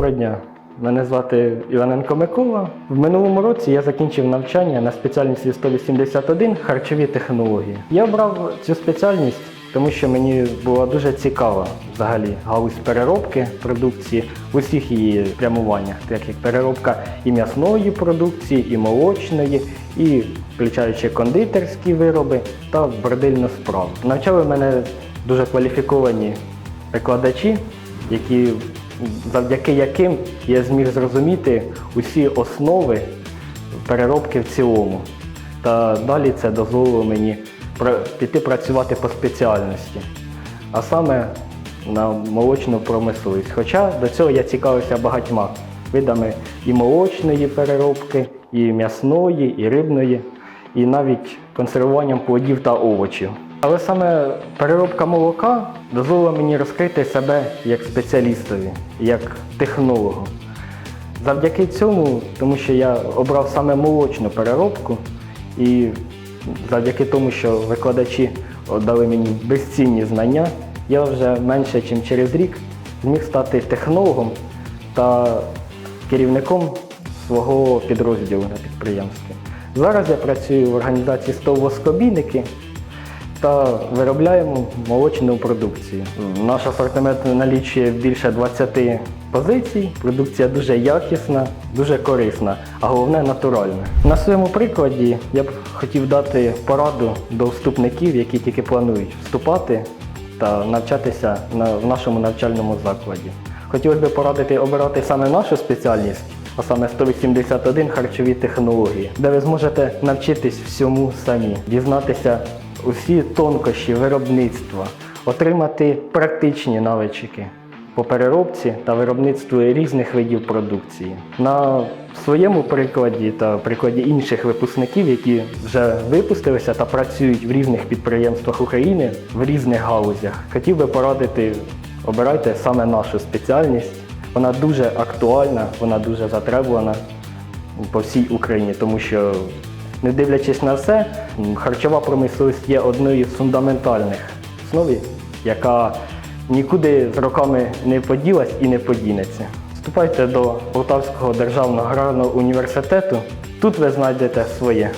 Доброго дня. Мене звати Іваненко Микола. В минулому році я закінчив навчання на спеціальності 181 харчові технології. Я обрав цю спеціальність, тому що мені була дуже цікава взагалі галузь переробки продукції в усіх її прямуваннях, так як переробка і м'ясної продукції, і молочної, і включаючи кондитерські вироби та бродильну справу. Навчали мене дуже кваліфіковані викладачі, які, завдяки яким я зміг зрозуміти усі основи переробки в цілому. Та далі це дозволило мені піти працювати по спеціальності, а саме на молочну промисловість. Хоча до цього я цікавився багатьма видами і молочної переробки, і м'ясної, і рибної, і навіть консервуванням плодів та овочів. Але саме переробка молока дозволила мені розкрити себе як спеціалістові, як технологу. Завдяки цьому, тому що я обрав саме молочну переробку, і завдяки тому, що викладачі дали мені безцінні знання, я вже менше, ніж через рік зміг стати технологом та керівником свого підрозділу на підприємстві. Зараз я працюю в організації «Стоввоскобійники», та виробляємо молочну продукцію. Наш асортимент налічує більше 20 позицій. Продукція дуже якісна, дуже корисна, а головне натуральна. На своєму прикладі я б хотів дати пораду до вступників, які тільки планують вступати та навчатися на, в нашому навчальному закладі. Хотілося б порадити обирати саме нашу спеціальність, а саме 181 харчові технології, де ви зможете навчитись всьому самі, дізнатися усі тонкощі виробництва, отримати практичні навички по переробці та виробництву різних видів продукції. На своєму прикладі та прикладі інших випускників, які вже випустилися та працюють в різних підприємствах України в різних галузях, хотів би порадити, обирайте саме нашу спеціальність. Вона дуже актуальна, вона дуже затребувана по всій Україні, тому що, не дивлячись на все, харчова промисловість є одною з фундаментальних основ, яка нікуди з роками не поділась і не подінеться. Вступайте до Полтавського державного аграрного університету. Тут ви знайдете своє.